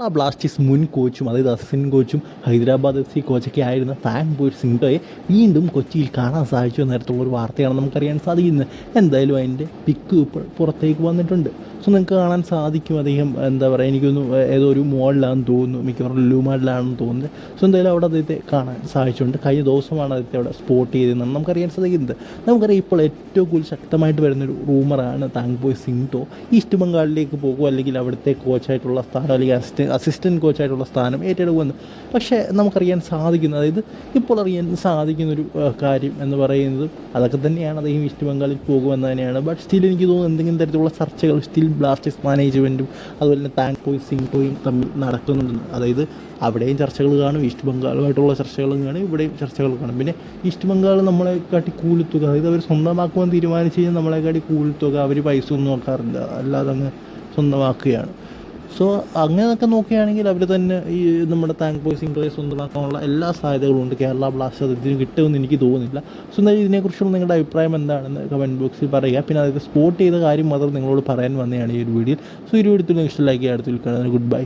Kerala Blasters മുൻ കോച്ചും അതായത് അസിൻ കോച്ചും ഹൈദരാബാദ് എഫ് സി കോച്ചൊക്കെ ആയിരുന്ന ഫാങ് ബോയ് സിംഗയെ വീണ്ടും കൊച്ചിയിൽ കാണാൻ സാധിച്ചു ഒരു വാർത്തയാണ് നമുക്കറിയാൻ സാധിക്കുന്നത്. എന്തായാലും അതിന്റെ പിക്ക് ഇപ്പോൾ പുറത്തേക്ക് വന്നിട്ടുണ്ട്. സോ നിങ്ങൾക്ക് കാണാൻ സാധിക്കും അദ്ദേഹം എന്താ പറയുക എനിക്കൊന്നും ഏതോ ഒരു മോളിലാണെന്ന് തോന്നുന്നു മിക്കവാറും ലൂ മോഡലാണെന്ന് തോന്നുന്നത് സോ എന്തായാലും അവിടെ അദ്ദേഹത്തെ കാണാൻ സാധിച്ചിട്ടുണ്ട്. കഴിഞ്ഞ ദിവസമാണ് അദ്ദേഹത്തെ അവിടെ സ്പോട്ട് ചെയ്തതെന്നാണ് നമുക്കറിയാൻ സാധിക്കുന്നത്. നമുക്കറിയാം ഇപ്പോൾ ഏറ്റവും കൂടുതൽ ശക്തമായിട്ട് വരുന്നൊരു റൂമറാണ് താങ്ക് ബോയ് സിംഗ്ടോ ഈസ്റ്റ് ബംഗാളിലേക്ക് പോകുമോ അല്ലെങ്കിൽ അവിടുത്തെ കോച്ചായിട്ടുള്ള സ്ഥാനം അല്ലെങ്കിൽ അസിസ്റ്റന്റ് അസിസ്റ്റന്റ് കോച്ചായിട്ടുള്ള സ്ഥാനം ഏറ്റെടുക്കുമെന്ന്. പക്ഷേ നമുക്കറിയാൻ സാധിക്കുന്നത് അതായത് ഇപ്പോൾ അറിയാൻ സാധിക്കുന്നൊരു കാര്യം എന്ന് പറയുന്നത് അതൊക്കെ തന്നെയാണ് അദ്ദേഹം ഈസ്റ്റ് ബംഗാളിൽ പോകുമെന്ന് തന്നെയാണ്. ബട്ട് സ്റ്റിൽ എനിക്ക് തോന്നുന്നു എന്തെങ്കിലും തരത്തിലുള്ള ചർച്ചകൾ സ്റ്റിൽ ബ്ലാസ്റ്റേഴ്സ് മാനേജ്മെന്റും അതുപോലെ തന്നെ താങ് പോയി സിംഗ്ടോയും തമ്മിൽ നടക്കുന്നുണ്ട്. അതായത് അവിടെയും ചർച്ചകൾ കാണും ഈസ്റ്റ് ബംഗാളുമായിട്ടുള്ള ചർച്ചകളും കാണും ഇവിടെയും ചർച്ചകൾ കാണും. പിന്നെ ഈസ്റ്റ് ബംഗാൾ നമ്മളെക്കാട്ടി കൂലിത്തുക അതായത് അവർ സ്വന്തമാക്കുവാൻ തീരുമാനിച്ചു കഴിഞ്ഞാൽ നമ്മളെക്കാട്ടി കൂലിത്തുക അവർ പൈസ ഒന്നും നോക്കാറില്ല. അല്ലാതെ അങ്ങ് സ്വന്തമാക്കുകയാണ്. സോ അങ്ങനെയൊക്കെ നോക്കുകയാണെങ്കിൽ അവർ തന്നെ ഈ നമ്മുടെ താങ്ക് ബോയ് സിംഗ്ടോയെ സ്വന്തമാക്കാനുള്ള എല്ലാ സാധ്യതകളും ഉണ്ട്. കേരള ബ്ലാസ്റ്റേഴ്സ് ഇതിന് കിട്ടുമെന്ന് എനിക്ക് തോന്നുന്നില്ല. സോ എന്നാൽ ഇതിനെക്കുറിച്ചുള്ള നിങ്ങളുടെ അഭിപ്രായം എന്താണെന്ന് കമന്റ് ബോക്സിൽ പറയുക. പിന്നെ അതായത് സ്പോട്ട് ചെയ്ത കാര്യം മാത്രം നിങ്ങളോട് പറയാൻ വന്നതാണ് ഈ ഒരു വീഡിയോ സോ ഈ വീഡിയോ ഇഷ്ടം ലൈക്ക് അടുത്ത് വിൽക്കുന്നത് ഗുഡ് ബൈ